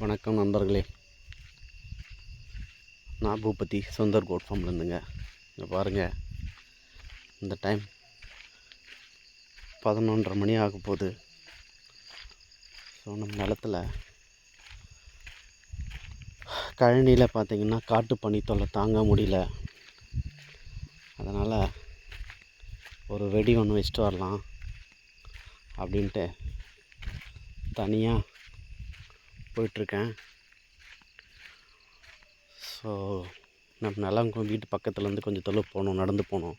வணக்கம் நண்பர்களே. நான் பூபதி சுந்தர் கோட் ஃபார்ம்லேருந்துங்க. இங்கே பாருங்கள் இந்த டைம் பதினொன்றரை மணி ஆக போகுது. ஸோ நம்ம நிலத்தில் கழனியில் பார்த்தீங்கன்னா காட்டு பனி தொல்லை தாங்க முடியல. அதனால் ஒரு வெடி ஒன்று வச்சுட்டு வரலாம் அப்படின்ட்டு தனியாக போயிட்டுருக்கேன். ஸோ நம்ம நிலம் வீட்டு பக்கத்துலேருந்து கொஞ்சம் தொலைவு போகணும் நடந்து போகணும்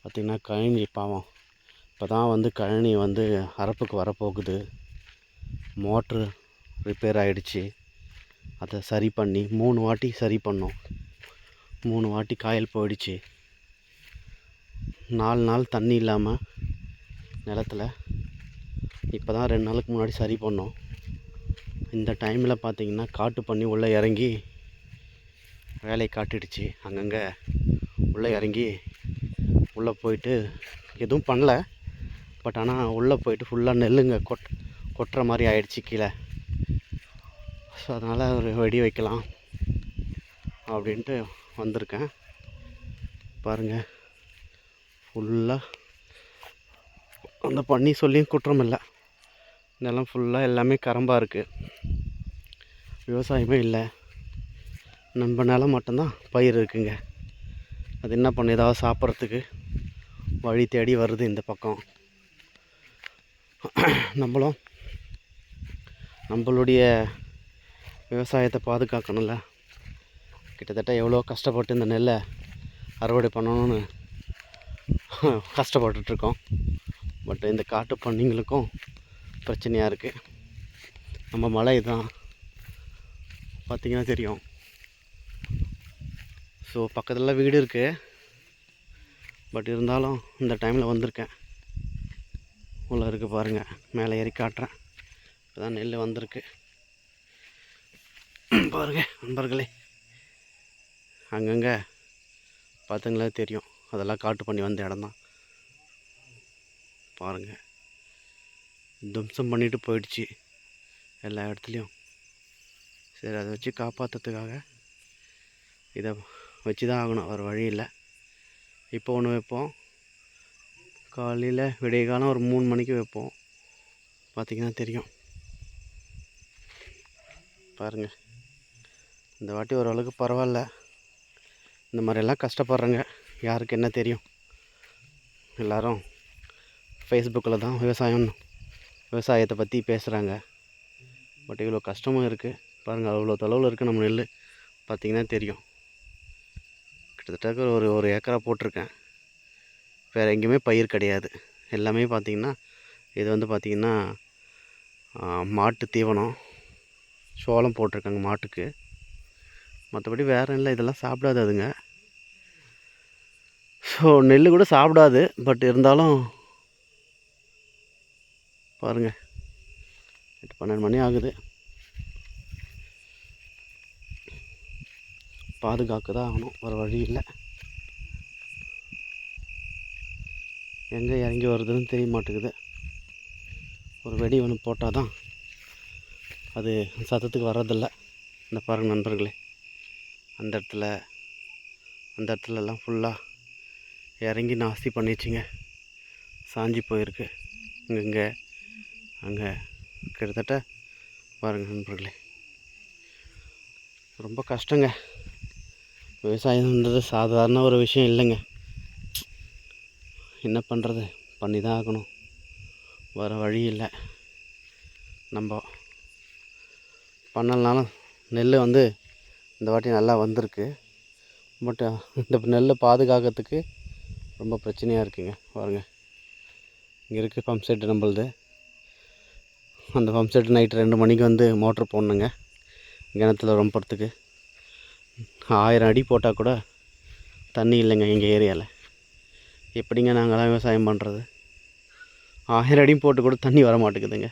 பார்த்திங்கன்னா கழனி பாவம். இப்போ தான் வந்து கழனி வந்து அரப்புக்கு வரப்போகுது. மோட்ரு ரிப்பேர் ஆகிடுச்சி அதை சரி பண்ணி மூணு வாட்டி சரி பண்ணோம். மூணு வாட்டி காயல் போயிடுச்சு. நாலு நாள் தண்ணி இல்லாமல் நிலத்துல. இப்போ தான் ரெண்டு நாளுக்கு முன்னாடி சரி பண்ணோம். இந்த டைமில் பார்த்தீங்கன்னா காட்டு பண்ணி உள்ளே இறங்கி வேலையை காட்டிடுச்சு. அங்கங்கே உள்ளே இறங்கி உள்ளே போயிட்டு எதுவும் பண்ணல. பட் ஆனால் உள்ளே போயிட்டு ஃபுல்லாக நெல்லுங்க கொட் கொட்டுற மாதிரி ஆயிடுச்சு கீழே. ஸோ அதனால் ஒரு வெடி வைக்கலாம் அப்படின்ட்டு வந்திருக்கேன். பாருங்கள் ஃபுல்லாக அந்த பண்ணி சொல்லியும் குற்றம் இல்லை. நிலம் ஃபுல்லாக எல்லாமே கரம்பாக இருக்குது விவசாயமே இல்லை. நம்ம நிலம் மட்டும்தான் பயிர் இருக்குங்க. அது என்ன பண்ண ஏதாவது சாப்பிட்றதுக்கு வழி தேடி வருது இந்த பக்கம். நம்மளும் நம்மளுடைய விவசாயத்தை பாதுகாக்கணும்ல. கிட்டத்தட்ட எவ்வளோ கஷ்டப்பட்டு இந்த நெல்லை அறுவடை பண்ணணும்னு கஷ்டப்பட்டுட்ருக்கோம். பட் இந்த காட்டு பண்ணிங்களுக்கும் பிரச்சனையாக இருக்குது நம்ம மலை தான் பார்த்திங்கன்னா தெரியும். ஸோ பக்கத்தில் வீடு இருக்குது பட் இருந்தாலும் இந்த டைமில் வந்திருக்கேன். உள்ளே இருக்குது பாருங்கள் மேலே ஏறி காட்டுறேன். இப்போ தான் நெல் வந்திருக்கு. பாருங்க நண்பர்களே. அங்கங்கே பார்த்துங்களே தெரியும். அதெல்லாம் காட்டு பண்ணி வந்த இடம் தான் பாருங்கள் துவம்சம் பண்ணிட்டு போயிடுச்சு. எல்லா இடத்துலையும். சரி அதை வச்சு காப்பாற்றுறதுக்காக இதை வச்சு தான் ஆகணும். வேறு வழி இல்லை. இப்போ ஒன்று வைப்போம். காலையில் விடிய காலம் ஒரு மூணு மணிக்கு வைப்போம். பார்த்தீங்கன்னா தெரியும். பாருங்கள் இந்த வாட்டி ஓரளவுக்கு பரவாயில்ல. இந்த மாதிரியெல்லாம் கஷ்டப்படுறேங்க யாருக்கு என்ன தெரியும்? எல்லோரும் ஃபேஸ்புக்கில் தான் விவசாயம் விவசாயத்தை பற்றி பேசுகிறாங்க பட் இவ்வளோ கஷ்டமும் இருக்குது பாருங்கள் அவ்வளோ தொலைவில் இருக்குது நம்ம நெல் பார்த்திங்கன்னா தெரியும். கிட்டத்தட்ட ஒரு ஒரு ஏக்கரா போட்டிருக்கேன். வேறு எங்கேயுமே பயிர் கிடையாது. எல்லாமே பார்த்திங்கன்னா இது வந்து பார்த்திங்கன்னா மாட்டு தீவனம். சோளம் போட்டிருக்காங்க மாட்டுக்கு. மற்றபடி வேறு இல்லை இதெல்லாம் சாப்பிடாது அதுங்க. ஸோ நெல் கூட சாப்பிடாது. பட் இருந்தாலும் பாருங்கள் எட்டு பன்னெண்டு மணி ஆகுது. பாதுகாக்க தான் ஆகணும். வேறு வழி இல்லை. எங்கே இறங்கி வருதுன்னு தெரிய மாட்டேங்குது. ஒரு வெடி ஒன்று போட்டால் தான் அது சத்தத்துக்கு வர்றதில்ல. இந்த பாருங்கள் நண்பர்களே. அந்த இடத்துல அந்த இடத்துலலாம் ஃபுல்லாக இறங்கி நாஸ்தி பண்ணிடுச்சிங்க சாஞ்சி போயிருக்கு. இங்கே அங்கே கிட்டத்தட்ட பாருங்கள் நண்பர்களே. ரொம்ப கஷ்டங்க. விவசாயம்ன்றது சாதாரண ஒரு விஷயம் இல்லைங்க. என்ன பண்ணுறது பண்ணி தான் ஆகணும். வேறு வழி இல்லை. நம்ம பண்ணலனாலும் நெல் வந்து இந்த வாட்டி நல்லா வந்திருக்கு. பட் இந்த நெல்லை பாதுகாக்கிறதுக்கு ரொம்ப பிரச்சனையாக இருக்குங்க. பாருங்க. இங்கே இருக்குது பம்ப் செட்டு நம்மளுது. அந்த பம்ப் செட் நைட்டு ரெண்டு மணிக்கு வந்து மோட்ரு போடணுங்க. கிணத்துல ரொம்பறதுக்கு ஆயிரம் அடி போட்டால் கூட தண்ணி இல்லைங்க எங்கள் ஏரியாவில் எப்படிங்க நாங்களாம் விவசாயம் பண்ணுறது ஆயிரம் அடியும் போட்டு கூட தண்ணி வர மாட்டேங்குதுங்க.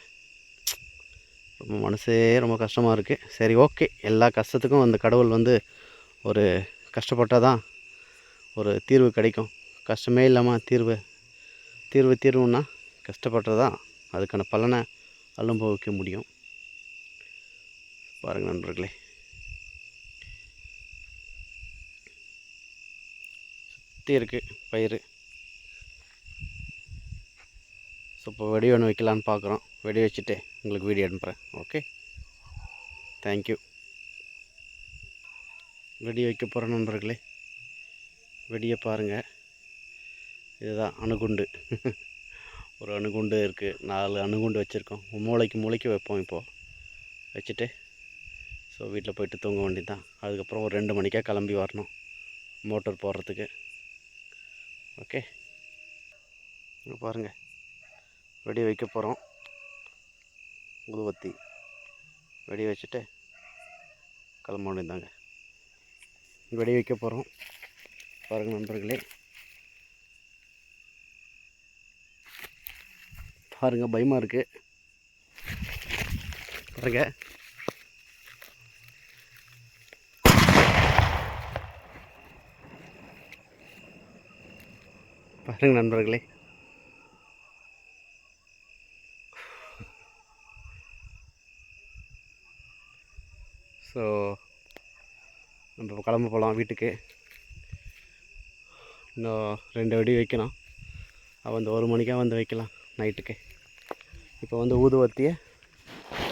ரொம்ப மனசே ரொம்ப கஷ்டமாக இருக்குது சரி ஓகே எல்லா கஷ்டத்துக்கும் அந்த கடவுள் வந்து ஒரு கஷ்டப்பட்டால் தான் ஒரு தீர்வு கிடைக்கும். கஷ்டமே இல்லாமல் தீர்வு தீர்வு தீர்வுன்னா கஷ்டப்பட்டது தான் அதுக்கான பலனை அனுபவிக்க முடியும். பாருங்கள் நண்பர்களே. சுற்றி இருக்குது பயிர் ஸோ இப்போ வெடி ஒன்று வைக்கலான்னு பார்க்குறோம் வெடி வச்சுட்டு உங்களுக்கு வீடியோ அனுப்புகிறேன் ஓகே தேங்க்யூ வெடி வைக்க போகிற நண்பர்களே. வெடியை பாருங்கள் இதுதான் அணுகுண்டு. ஒரு அணுகுண்டு இருக்குது நாலு அணுகுண்டு வச்சுருக்கோம். மூளைக்கு மூளைக்கு வைப்போம் இப்போது வச்சுட்டு ஸோ வீட்டில் போயிட்டு தூங்க வேண்டியது தான் அதுக்கப்புறம் ஒரு ரெண்டு மணிக்காக கிளம்பி வரணும். மோட்டர் போடுறதுக்கு. ஓகே பாருங்கள் வெடி வைக்க போகிறோம் ஊதுவத்தி வெடி வச்சுட்டு கிளம்ப வேண்டியதாங்க வெடி வைக்க போகிறோம் பாருங்கள் நண்பர்களே. பாருங்கள் பயமாக இருக்குது பாருங்க. பாருங்கள் நண்பர்களே. ஸோ நம்ம கிளம்ப போகலாம் வீட்டுக்கு. இன்னும் ரெண்டு வெடி வைக்கணும். அவன் வந்து ஒரு மணிக்காக வந்து வைக்கலாம் நைட்டுக்கு. இப்போ வந்து ஊதுவத்தியை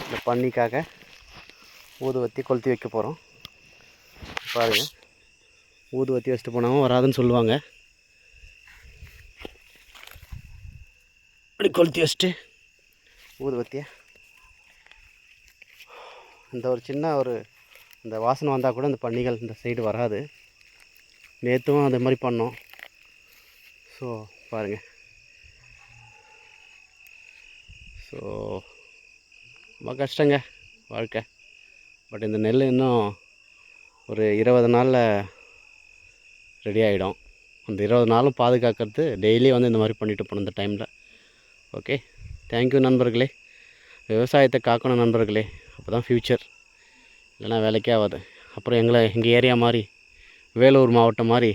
இந்த பண்ணிக்காக ஊதுவத்தி கொளுத்தி வைக்க போகிறோம். பாருங்கள் ஊதுவத்தி வச்சுட்டு போனாலும் வராதுன்னு சொல்லுவாங்க. அப்படி கொளுத்தி வச்சுட்டு ஊதுவத்தியை இந்த ஒரு சின்ன ஒரு இந்த வாசனை வந்தால் கூட இந்த பன்னிகள் இந்த சைடு வராது. நேற்றும் அதே மாதிரி பண்ணோம். ஸோ பாருங்கள் ஸோ ரொம்ப கஷ்டங்க வாழ்க்கை. பட் இந்த நெல் இன்னும் ஒரு இருபது நாளில் ரெடி ஆகிடும் அந்த இருபது நாளும் பாதுகாக்கிறது டெய்லி வந்து இந்த மாதிரி பண்ணிட்டு போகணும் இந்த டைமில் ஓகே தேங்க்யூ நண்பர்களே. விவசாயத்தை காக்கணும் நண்பர்களே. அப்போ தான் ஃப்யூச்சர் இல்லைன்னா வேலைக்கே ஆகாது. அப்புறம் எங்களை எங்கள் ஏரியா மாதிரி வேலூர் மாவட்டம் மாதிரி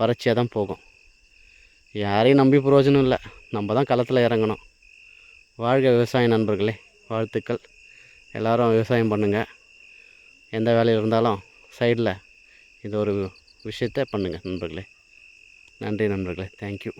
வறட்சியாக தான் போகும். யாரையும் நம்பி பிரயோஜனம் இல்லை. நம்ம தான் களத்தில் இறங்கணும். வாழ்க விவசாய நண்பர்களே வாழ்த்துக்கள். எல்லாரும் விவசாயம் பண்ணுங்கள் எந்த வேலையில் இருந்தாலும் சைடில் இது ஒரு விஷயத்த பண்ணுங்கள் நண்பர்களே. நன்றி நண்பர்களே. தேங்க்யூ